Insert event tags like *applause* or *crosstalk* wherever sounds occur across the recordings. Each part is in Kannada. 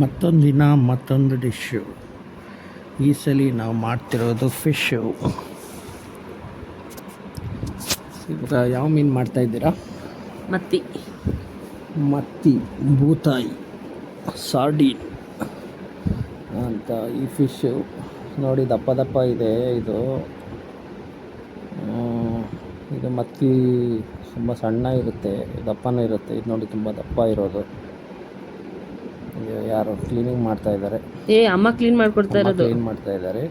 ಮತ್ತೊಂದು ದಿನ ಮತ್ತೊಂದು ಡಿಶ್ಶು. ಈ ಸಲ ನಾವು ಮಾಡ್ತಿರೋದು ಫಿಶ್ಶು. ಈಗ ಯಾವ ಮೀನು ಮಾಡ್ತಾ ಇದ್ದೀರಾ? ಮತ್ತಿ. ಮತ್ತಿ ಬೂತಾಯಿ ಸಾರ್ಡೀನ್ ಅಂತ ಈ ಫಿಶ್ಶು. ನೋಡಿ ದಪ್ಪ ದಪ್ಪ ಇದೆ ಇದು. ಇದು ಮತ್ತಿ ತುಂಬ ಸಣ್ಣ ಇರುತ್ತೆ ದಪ್ಪನೂ ಇರುತ್ತೆ. ಇದು ನೋಡಿ ತುಂಬ ದಪ್ಪ ಇರೋದು. ಯಾರು ಕ್ಲೀನಿಂಗ್ ಮಾಡ್ತಾ ಇದ್ದಾರೆ. ಏ ಅಮ್ಮ ಕ್ಲೀನ್ ಮಾಡ್ಕೊಡ್ತಾ ಇರೋದು. ಕ್ಲೀನ್ ಮಾಡ್ತಾ ಇದ್ದಾರೆ.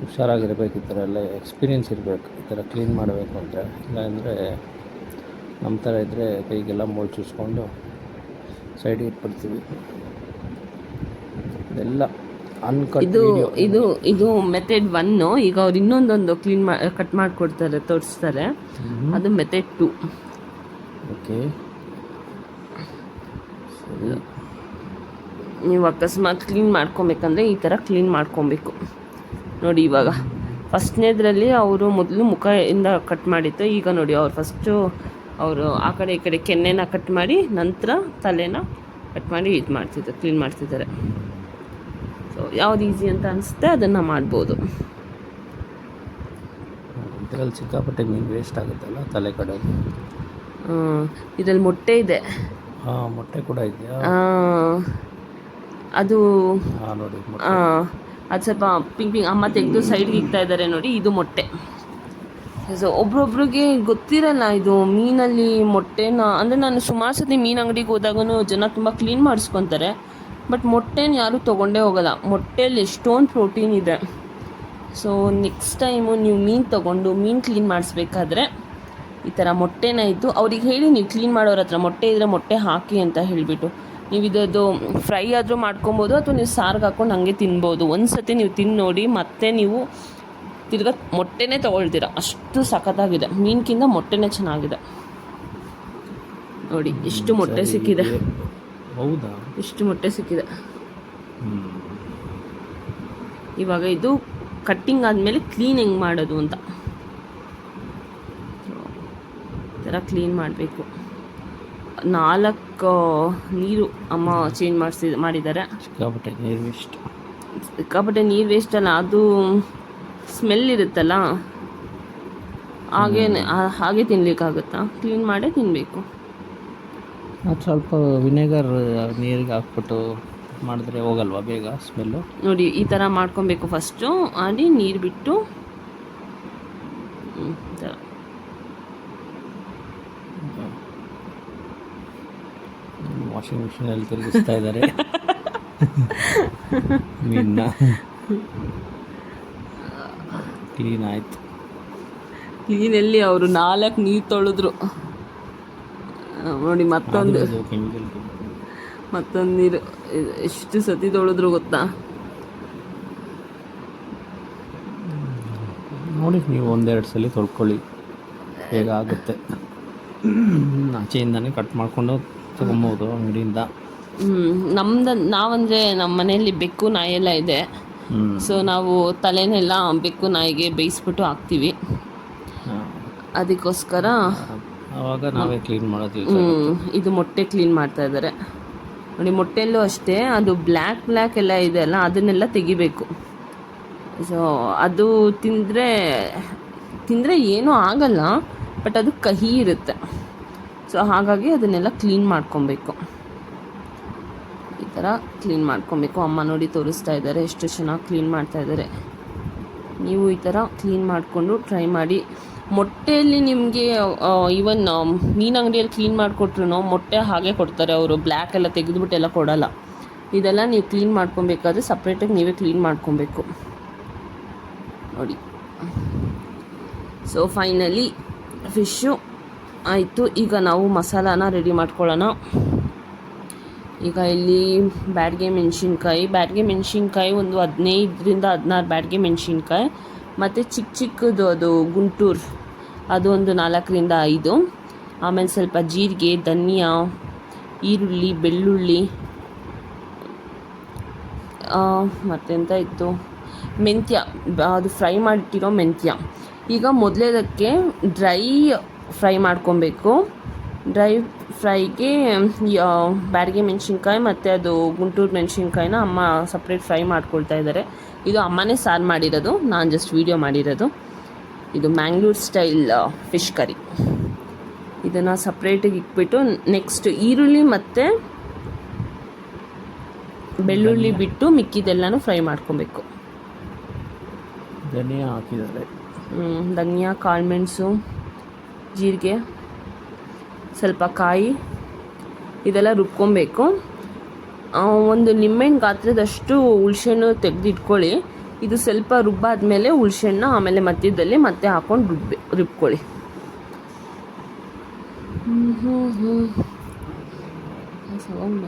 ಹುಷಾರಾಗಿರ್ಬೇಕು ಈ ಥರ ಎಲ್ಲ ಎಕ್ಸ್ಪೀರಿಯೆನ್ಸ್ ಇರಬೇಕು ಈ ಥರ ಕ್ಲೀನ್ ಮಾಡಬೇಕು ಅಂದರೆ ಇಲ್ಲಾಂದರೆ ನಮ್ಮ ಥರ ಇದ್ದರೆ ಕೈಗೆಲ್ಲ ಮೋಲ್ ಚೂಸ್ಕೊಂಡು ಸೈಡಿಗೆ ಇಟ್ಬಿಡ್ತೀವಿ. ಇದೆಲ್ಲ ಅನ್ಕಟ್ ಇದು ಇದು ಇದು ಮೆಥಡ್ ಒನ್ ಈಗ ಅವ್ರು ಇನ್ನೊಂದೊಂದು ಕ್ಲೀನ್ ಮಾ ಕಟ್ ಮಾಡಿಕೊಡ್ತಾರೆ ತೋರಿಸ್ತಾರೆ. ಅದು ಮೆಥಡ್ ಟು ಓಕೆ. ಸರಿ. ನೀವು ಅಕಸ್ಮಾತ್ ಕ್ಲೀನ್ ಮಾಡ್ಕೊಬೇಕಂದ್ರೆ ಈ ಥರ ಕ್ಲೀನ್ ಮಾಡ್ಕೊಬೇಕು. ನೋಡಿ ಇವಾಗ ಫಸ್ಟ್ನೇದ್ರಲ್ಲಿ ಅವರು ಮೊದಲು ಮುಖದಿಂದ ಕಟ್ ಮಾಡಿತ್ತು ಈಗ ನೋಡಿ ಅವ್ರು ಫಸ್ಟು ಅವರು ಆ ಕಡೆ ಈ ಕಡೆ ಕೆನ್ನೆನ ಕಟ್ ಮಾಡಿ ನಂತರ ತಲೆನ ಕಟ್ ಮಾಡಿ ಇದು ಮಾಡ್ತಿದ್ದಾರೆ ಕ್ಲೀನ್ ಮಾಡ್ತಿದ್ದಾರೆ. ಸೊ ಯಾವ್ದು ಈಸಿ ಅಂತ ಅನಿಸುತ್ತೆ ಅದನ್ನು ಮಾಡ್ಬೋದು. ಇದರಲ್ಲಿ ಸಿಕ್ಕಾಪಟ್ಟೆ ಮೀನು ವೇಸ್ಟ್ ಆಗುತ್ತಲ್ಲ ತಲೆ ಕಡೆ? ಇದರಲ್ಲಿ ಮೊಟ್ಟೆ ಇದೆ. ಮೊಟ್ಟೆ ಕೂಡ ಇದೆಯಾ? ಅದು ಹಾಂ ನೋಡಿ ಅದು ಸ್ವಲ್ಪ ಪಿಂಕ್ ಪಿಂಕ್ ಅಮ್ಮ ತೆಗೆದು ಸೈಡ್ಗೆ ಇಕ್ತಾ ಇದ್ದಾರೆ ನೋಡಿ ಇದು ಮೊಟ್ಟೆ. ಸೊ ಒಬ್ರೊಬ್ರಿಗೆ ಗೊತ್ತಿರಲ್ಲ ಇದು ಮೀನಲ್ಲಿ ಮೊಟ್ಟೆನ ಅಂದರೆ ನಾನು ಸುಮಾರು ಸತಿ ಮೀನು ಅಂಗಡಿಗೆ ಹೋದಾಗೂ ಜನ ತುಂಬ ಕ್ಲೀನ್ ಮಾಡಿಸ್ಕೊತಾರೆ ಬಟ್ ಮೊಟ್ಟೆನ ಯಾರೂ ತೊಗೊಂಡೇ ಹೋಗಲ್ಲ. ಮೊಟ್ಟೆಯಲ್ಲಿ ಎಷ್ಟೊಂದು ಪ್ರೋಟೀನ್ ಇದೆ. ಸೊ ನೆಕ್ಸ್ಟ್ ಟೈಮು ನೀವು ಮೀನು ತೊಗೊಂಡು ಮೀನು ಕ್ಲೀನ್ ಮಾಡಿಸ್ಬೇಕಾದ್ರೆ ಈ ಥರ ಮೊಟ್ಟೆನ ಇದ್ದು ಅವ್ರಿಗೆ ಹೇಳಿ ನೀವು ಕ್ಲೀನ್ ಮಾಡೋರ ಹತ್ರ ಮೊಟ್ಟೆ ಇದ್ದರೆ ಮೊಟ್ಟೆ ಹಾಕಿ ಅಂತ ಹೇಳಿಬಿಟ್ಟು. ನೀವು ಇದದ್ದು ಫ್ರೈ ಆದರೂ ಮಾಡ್ಕೊಬೋದು ಅಥವಾ ನೀವು ಸಾರ್ಗೆ ಹಾಕ್ಕೊಂಡು ಹಾಗೆ ತಿನ್ಬೋದು. ಒಂದು ಸತಿ ನೀವು ತಿಂದು ನೋಡಿ ಮತ್ತೆ ನೀವು ತಿರ್ಗ ಮೊಟ್ಟೆನೇ ತೊಗೊಳ್ತೀರ. ಅಷ್ಟು ಸಖತ್ತಾಗಿದೆ. ಮೀನ್ಕಿಂತ ಮೊಟ್ಟೆನೇ ಚೆನ್ನಾಗಿದೆ. ನೋಡಿ ಎಷ್ಟು ಮೊಟ್ಟೆ ಸಿಕ್ಕಿದೆ. ಹೌದಾ? ಎಷ್ಟು ಮೊಟ್ಟೆ ಸಿಕ್ಕಿದೆ. ಇವಾಗ ಇದು ಕಟ್ಟಿಂಗ್ ಆದಮೇಲೆ ಕ್ಲೀನ್ ಹೆಂಗೆ ಮಾಡೋದು ಅಂತ ಈ ಥರ ಕ್ಲೀನ್ ಮಾಡಬೇಕು. ನಾಲ್ಕು ನೀರು ಅಮ್ಮ ಚೇಂಜ್ ಮಾಡಿಸಿ ಮಾಡಿದ್ದಾರೆ. ಸಿಕ್ಕಾಪಟ್ಟೆ ನೀರು ವೇಸ್ಟ್ ಸಿಕ್ಕಾಪಟ್ಟೆ ನೀರು ವೇಸ್ಟ್ ಅಲ್ಲ ಅದು ಸ್ಮೆಲ್ ಇರುತ್ತಲ್ಲ? ಹಾಗೇ ಹಾಗೆ ತಿನ್ಲಿಕ್ಕಾಗುತ್ತಾ? ಕ್ಲೀನ್ ಮಾಡೇ ತಿನ್ನಬೇಕು ಅದು ಸ್ವಲ್ಪ ವಿನೆಗರ್ ನೀರಿಗೆ ಹಾಕ್ಬಿಟ್ಟು ಮಾಡಿದ್ರೆ ಹೋಗಲ್ವಾ ಬೇಗ ಸ್ಮೆಲ್ಲು ನೋಡಿ ಈ ಥರ ಮಾಡ್ಕೊಬೇಕು ಫಸ್ಟು ಅಲ್ಲಿ ನೀರು ಬಿಟ್ಟು ಹ್ಮ್, ಈ ಥರ ವಾಷಿಂಗ್ ಮಿಷಿನಲ್ಲಿ ತಿರುಗಿಸ್ತಾ ಇದ್ದಾರೆ. ಮೀನ್ನ ಕ್ಲೀನ್ ಆಯಿತು. ಕ್ಲೀನಲ್ಲಿ ಅವರು ನಾಲ್ಕು ನೀರು ತೊಳೆದ್ರು. ನೋಡಿ ಮತ್ತೊಂದು. ಮತ್ತೊಂದು ನೀರು. ಎಷ್ಟು ಸತಿ ತೊಳೆದ್ರು ಗೊತ್ತಾ? ನೋಡಿ ನೀವು ಒಂದೆರಡು ಸಲ ತೊಳ್ಕೊಳ್ಳಿ. ಹೇಗಾಗುತ್ತೆ. ಆಚೆಯಿಂದನೇ ಕಟ್ ಮಾಡ್ಕೊಂಡು ತೊಗೊಬೋದು ಅಂಗಡಿಯಿಂದ. ಹ್ಮ್ ನಮ್ದ ನಾವಂದ್ರೆ ನಮ್ಮ ಮನೆಯಲ್ಲಿ ಬೆಕ್ಕು ನಾಯಿ ಎಲ್ಲ ಇದೆ. ಸೊ ನಾವು ತಲೆನೆಲ್ಲ ಬೆಕ್ಕು ನಾಯಿಗೆ ಬೇಯಿಸ್ಬಿಟ್ಟು ಹಾಕ್ತೀವಿ. ಅದಕ್ಕೋಸ್ಕರ ಆವಾಗ ನಾವೇ ಕ್ಲೀನ್ ಮಾಡೋದು ಇದು ಮೊಟ್ಟೆ ಕ್ಲೀನ್ ಮಾಡ್ತಾ ಇದ್ದಾರೆ. ನೋಡಿ ಮೊಟ್ಟೆಲ್ಲೂ ಅಷ್ಟೇ ಅದು ಬ್ಲ್ಯಾಕ್ ಬ್ಲ್ಯಾಕ್ ಎಲ್ಲ ಇದೆ ಅಲ್ಲ ಅದನ್ನೆಲ್ಲ ತೆಗಿಬೇಕು. ಸೊ ಅದು ತಿಂದರೆ ತಿಂದರೆ ಏನೂ ಆಗಲ್ಲ ಬಟ್ ಅದು ಕಹಿ ಇರುತ್ತೆ. ಸೊ ಹಾಗಾಗಿ ಅದನ್ನೆಲ್ಲ ಕ್ಲೀನ್ ಮಾಡ್ಕೊಬೇಕು. ಈ ಥರ ಕ್ಲೀನ್ ಮಾಡ್ಕೊಬೇಕು. ಅಮ್ಮ ನೋಡಿ ತೋರಿಸ್ತಾ ಇದ್ದಾರೆ ಎಷ್ಟು ಚೆನ್ನಾಗಿ ಕ್ಲೀನ್ ಮಾಡ್ತಾ ಇದ್ದಾರೆ. ನೀವು ಈ ಥರ ಕ್ಲೀನ್ ಮಾಡಿಕೊಂಡು ಟ್ರೈ ಮಾಡಿ. ಮೊಟ್ಟೆಯಲ್ಲಿ ನಿಮಗೆ ಈವನ್ ಮೀನು ಅಂಗಡಿಯಲ್ಲಿ ಕ್ಲೀನ್ ಮಾಡಿಕೊಟ್ರು ಮೊಟ್ಟೆ ಹಾಗೆ ಕೊಡ್ತಾರೆ ಅವರು. ಬ್ಲ್ಯಾಕ್ ಎಲ್ಲ ತೆಗೆದುಬಿಟ್ಟು ಎಲ್ಲ ಕೊಡಲ್ಲ. ಇದೆಲ್ಲ ನೀವು ಕ್ಲೀನ್ ಮಾಡ್ಕೊಬೇಕಾದ್ರೆ ಸಪ್ರೇಟಾಗಿ ನೀವೇ ಕ್ಲೀನ್ ಮಾಡ್ಕೊಬೇಕು. ನೋಡಿ. ಸೊ ಫೈನಲಿ ಫಿಶ್ಶು ಆಯಿತು, ಈಗ ನಾವು ಮಸಾಲಾನ ರೆಡಿ ಮಾಡ್ಕೊಳ್ಳೋಣ. ಈಗ ಇಲ್ಲಿ ಬ್ಯಾಡ್ಗೆ ಮೆಣಸಿನ್ಕಾಯಿ ಬ್ಯಾಡ್ಗೆ ಮೆಣಸಿನ್ಕಾಯಿ ಒಂದು ಹದಿನೈದರಿಂದ ಹದಿನಾರು ಬ್ಯಾಡ್ಗೆ ಮೆಣಸಿನ್ಕಾಯಿ, ಮತ್ತು ಚಿಕ್ಕ ಚಿಕ್ಕದು ಅದು ಗುಂಟೂರು, ಅದು ಒಂದು ನಾಲ್ಕರಿಂದ ಐದು. ಆಮೇಲೆ ಸ್ವಲ್ಪ ಜೀರಿಗೆ, ಧನಿಯಾ, ಈರುಳ್ಳಿ, ಬೆಳ್ಳುಳ್ಳಿ ಮತ್ತೆಂತ ಇತ್ತು? ಮೆಂತ್ಯ, ಅದು ಫ್ರೈ ಮಾಡಿಟ್ಟಿರೋ ಮೆಂತ್ಯ. ಈಗ ಮೊದಲೇದಕ್ಕೆ ಡ್ರೈ ಫ್ರೈ ಮಾಡ್ಕೊಬೇಕು. ಡ್ರೈ ಫ್ರೈಗೆ ಬ್ಯಾಡಿಗೆ ಮೆಣಸಿನ್ಕಾಯಿ ಮತ್ತು ಅದು ಗುಂಟೂರು ಮೆಣಸಿನ್ಕಾಯಿನ ಅಮ್ಮ ಸಪ್ರೇಟ್ ಫ್ರೈ ಮಾಡ್ಕೊಳ್ತಾ ಇದ್ದಾರೆ ಇದು ಅಮ್ಮನೇ ಸಾರು ಮಾಡಿರೋದು ನಾನು ಜಸ್ಟ್ ವೀಡಿಯೋ ಮಾಡಿರೋದು. ಇದು ಮ್ಯಾಂಗ್ಳೂರ್ ಸ್ಟೈಲ್ ಫಿಶ್ ಕರಿ. ಇದನ್ನು ಸಪ್ರೇಟಿಗೆ ಇಟ್ಬಿಟ್ಟು ನೆಕ್ಸ್ಟ್ ಈರುಳ್ಳಿ ಮತ್ತು ಬೆಳ್ಳುಳ್ಳಿ ಬಿಟ್ಟು ಮಿಕ್ಕಿದೆಲ್ಲನೂ ಫ್ರೈ ಮಾಡ್ಕೊಬೇಕು. ಧನಿಯಾ ಹಾಕಿದ್ದಾರೆ. ಧನಿಯಾ ಕಾಳುಮೆಣಸು. ಜೀರಿಗೆ ಸ್ವಲ್ಪ ಕಾಯಿ ಇದೆಲ್ಲ ರುಬ್ಕೊಬೇಕು. ಒಂದು ನಿಂಬೆಹಣ್ಣು ಗಾತ್ರದಷ್ಟು ಹುಳ್ಸೆಣ್ಣು ತೆಗೆದಿಟ್ಕೊಳ್ಳಿ. ಇದು ಸ್ವಲ್ಪ ರುಬ್ಬಾದ್ಮೇಲೆ ಹುಳ್ಸೆಣ್ಣು ಆಮೇಲೆ ಮಧ್ಯದಲ್ಲಿ ಮತ್ತೆ ಹಾಕೊಂಡು ರುಬ್ಬಿ ರುಬ್ಕೊಳ್ಳಿ. ಸೌಂಡ್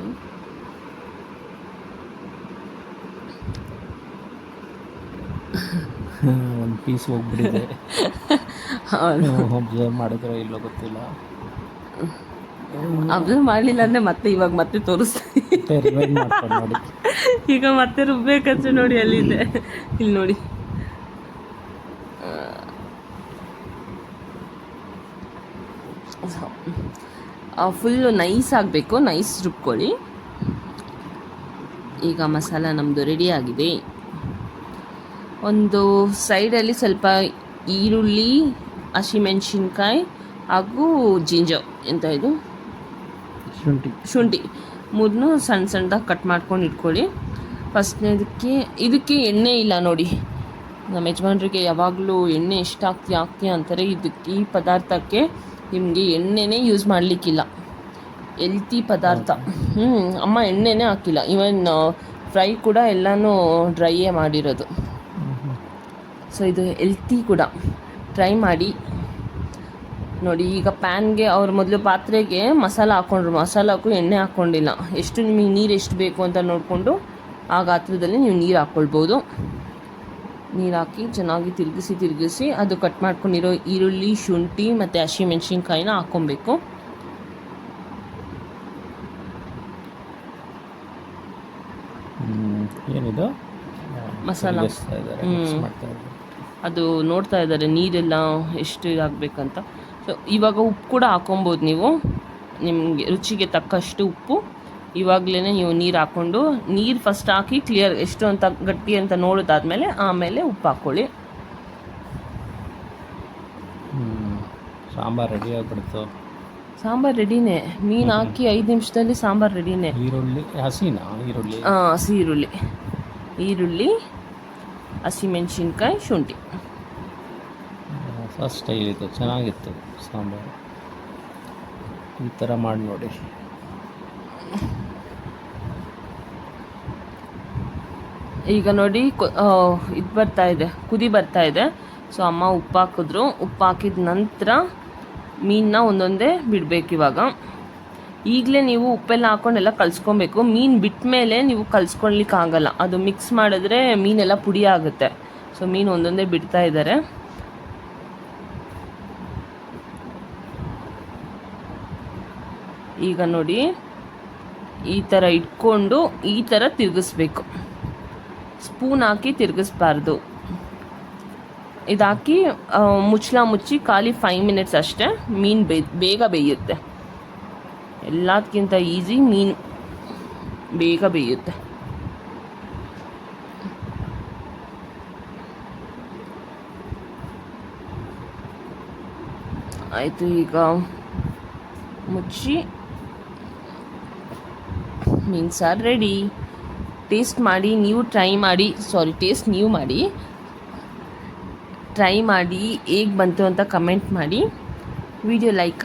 ಒಂದು ಪೀಸ್ ಹೋಗ್ಬಿಟ್ಟಿದೆ. *laughs* ಅಬ್ಸರ್ವ್ ಮಾಡಿದ್ರೆ ಇಲ್ಲೋ ಗೊತ್ತಿಲ್ಲ. ಅಬ್ಸರ್ವ್ ಮಾಡಲಿಲ್ಲ ಅಂದ್ರೆ ಮತ್ತೆ ಇವಾಗ ಮತ್ತೆ ತೋರಿಸ್ತೀನಿ. ಈಗ ಮತ್ತೆ ರುಬ್ಬೇಕಂದ್ರೆ ನೋಡಿ ಅಲ್ಲಿದೆ ಇಲ್ಲಿ ನೋಡಿ. ಫುಲ್ಲು ನೈಸ್ ಆಗಬೇಕು ನೈಸ್ ರುಬ್ಕೊಳ್ಳಿ. ಈಗ ಮಸಾಲ ನಮ್ಮದು ರೆಡಿ ಆಗಿದೆ. ಒಂದು ಸೈಡಲ್ಲಿ ಸ್ವಲ್ಪ ಈರುಳ್ಳಿ ಹಸಿಮೆಣಸಿನ್ಕಾಯಿ ಹಾಗೂ ಜಿಂಜರ್ ಎಂತ ಇದು? ಶುಂಠಿ. ಶುಂಠಿ. ಮೂರನ್ನೂ ಸಣ್ಣ ಸಣ್ಣದಾಗಿ ಕಟ್ ಮಾಡ್ಕೊಂಡು ಇಟ್ಕೊಳ್ಳಿ. ಫಸ್ಟ್ನೇದಕ್ಕೆ ಇದಕ್ಕೆ ಎಣ್ಣೆ ಇಲ್ಲ ನೋಡಿ. ನಮ್ಮ ಯಜಮಾನ್ರಿಗೆ ಯಾವಾಗಲೂ ಎಣ್ಣೆ ಇಷ್ಟ ಹಾಕ್ತೀಯ ಆಗ್ತೀಯ ಅಂತಾರೆ. ಇದಕ್ಕೆ ಈ ಪದಾರ್ಥಕ್ಕೆ ನಿಮಗೆ ಎಣ್ಣೆನೇ ಯೂಸ್ ಮಾಡಲಿಕ್ಕಿಲ್ಲ. ಎಲ್ತಿ ಪದಾರ್ಥ. ಹ್ಞೂ ಅಮ್ಮ ಎಣ್ಣೆನೇ ಹಾಕಿಲ್ಲ. ಇವನ್ ಫ್ರೈ ಕೂಡ ಎಲ್ಲನೂ ಡ್ರೈಯೇ ಮಾಡಿರೋದು. ಸೊ ಇದು ಎಲ್ತಿ ಕೂಡ. ಟ್ರೈ ಮಾಡಿ. ನೋಡಿ ಈಗ ಪ್ಯಾನ್ಗೆ ಅವ್ರ ಮೊದಲು ಪಾತ್ರೆಗೆ ಮಸಾಲ ಹಾಕ್ಕೊಂಡ್ರು ಮಸಾಲಕ್ಕೂ ಎಣ್ಣೆ ಹಾಕ್ಕೊಂಡಿಲ್ಲ ಎಷ್ಟು ನಿಮಗೆ ನೀರು ಎಷ್ಟು ಬೇಕು ಅಂತ ನೋಡಿಕೊಂಡು ಆ ಗಾತ್ರದಲ್ಲಿ ನೀವು ನೀರು ಹಾಕ್ಕೊಳ್ಬೋದು ನೀರು ಹಾಕಿ ಚೆನ್ನಾಗಿ ತಿರುಗಿಸಿ ತಿರುಗಿಸಿ ಅದು ಕಟ್ ಮಾಡ್ಕೊಂಡಿರೋ ಈರುಳ್ಳಿ ಶುಂಠಿ ಮತ್ತು ಹಸಿಮೆಣ್ಸಿನ್ಕಾಯಿನ ಹಾಕ್ಕೊಬೇಕು. ಏನಿದು? ಮಸಾಲ. ತಿರ್ಗಿಸ್ತಾ ಅದು ನೋಡ್ತಾ ಇದ್ದಾರೆ ನೀರೆಲ್ಲ ಎಷ್ಟು ಇದಾಗಬೇಕಂತ. ಸೊ ಇವಾಗ ಉಪ್ಪು ಕೂಡ ಹಾಕೊಬೋದು ನೀವು. ನಿಮಗೆ ರುಚಿಗೆ ತಕ್ಕಷ್ಟು ಉಪ್ಪು. ಇವಾಗಲೇ ನೀವು ನೀರು ಹಾಕ್ಕೊಂಡು ನೀರು ಫಸ್ಟ್ ಹಾಕಿ ಕ್ಲಿಯರ್ ಎಷ್ಟು ಅಂತ ಗಟ್ಟಿ ಅಂತ ನೋಡೋದಾದ್ಮೇಲೆ ಆಮೇಲೆ ಉಪ್ಪು ಹಾಕ್ಕೊಳ್ಳಿ ಸಾಂಬಾರು ರೆಡಿ ಆಗ್ಬಿಡ್ತು. ಸಾಂಬಾರು ರೆಡಿನೇ ಮೀನು ಹಾಕಿ ಐದು ನಿಮಿಷದಲ್ಲಿ ಸಾಂಬಾರು ರೆಡಿನೇ ಈರುಳ್ಳಿ ಹಸಿನಾ? ಈರುಳ್ಳಿ. ಹಸಿ ಈರುಳ್ಳಿ. ಈರುಳ್ಳಿ ಹಸಿಮೆಣ್ಸಿನ್ಕಾಯಿ ಶುಂಠಿ. ಫಸ್ಟ್ ಸ್ಟೈಲ್ ಇದು. ಚೆನ್ನಾಗಿತ್ತು ಸಾಂಬಾರು. ಈ ಥರ ಮಾಡಿ ನೋಡಿ. ಈಗ ನೋಡಿ ಇದು ಬರ್ತಾ ಇದೆ. ಕುದಿ ಬರ್ತಾ ಇದೆ. ಸೊ ಅಮ್ಮ ಉಪ್ಪು ಹಾಕಿದ್ರು ಉಪ್ಪು ಹಾಕಿದ ನಂತರ ಮೀನನ್ನ ಒಂದೊಂದೇ ಬಿಡಬೇಕು ಇವಾಗ. ಈಗಲೇ ನೀವು ಉಪ್ಪೆಲ್ಲ ಹಾಕೊಂಡೆಲ್ಲ ಕಲ್ಸ್ಕೊಬೇಕು. ಮೀನು ಬಿಟ್ಟ ಮೇಲೆ ನೀವು ಕಲ್ಸ್ಕೊಳ್ಲಿಕ್ಕೆ ಆಗಲ್ಲ ಅದು ಮಿಕ್ಸ್ ಮಾಡಿದ್ರೆ ಮೀನೆಲ್ಲ ಪುಡಿ ಆಗುತ್ತೆ. ಸೊ ಮೀನು ಒಂದೊಂದೇ ಬಿಡ್ತಾ ಇದ್ದಾರೆ. ಈಗ ನೋಡಿ, ಈ ಥರ ಇಟ್ಕೊಂಡು ಈ ಥರ ತಿರುಗಿಸ್ಬೇಕು. ಸ್ಪೂನ್ ಹಾಕಿ ತಿರುಗಿಸ್ಬಾರ್ದು. ಇದಾಕಿ ಮುಚ್ಚಲ ಮುಚ್ಚಿ ಖಾಲಿ ಫೈವ್ ಮಿನಿಟ್ಸ್ ಅಷ್ಟೇ ಮೀನು ಬೇಗ ಬೇಯುತ್ತೆ. ಎಲ್ಲದಕ್ಕಿಂತ ಈಸಿ ಮೀನು ಬೇಗ ಬೇಯುತ್ತೆ. ಆಯಿತು, ಈಗ ಮುಚ್ಚಿ ಮೀನು ಸಾರು ರೆಡಿ ಟೇಸ್ಟ್ ಮಾಡಿ, ನೀವು ಟ್ರೈ ಮಾಡಿ ಸಾರಿ ಟೇಸ್ಟ್ ನೀವು ಮಾಡಿ. ಟ್ರೈ ಮಾಡಿ, ಹೇಗೆ ಬಂತು ಅಂತ ಕಮೆಂಟ್ ಮಾಡಿ. Video like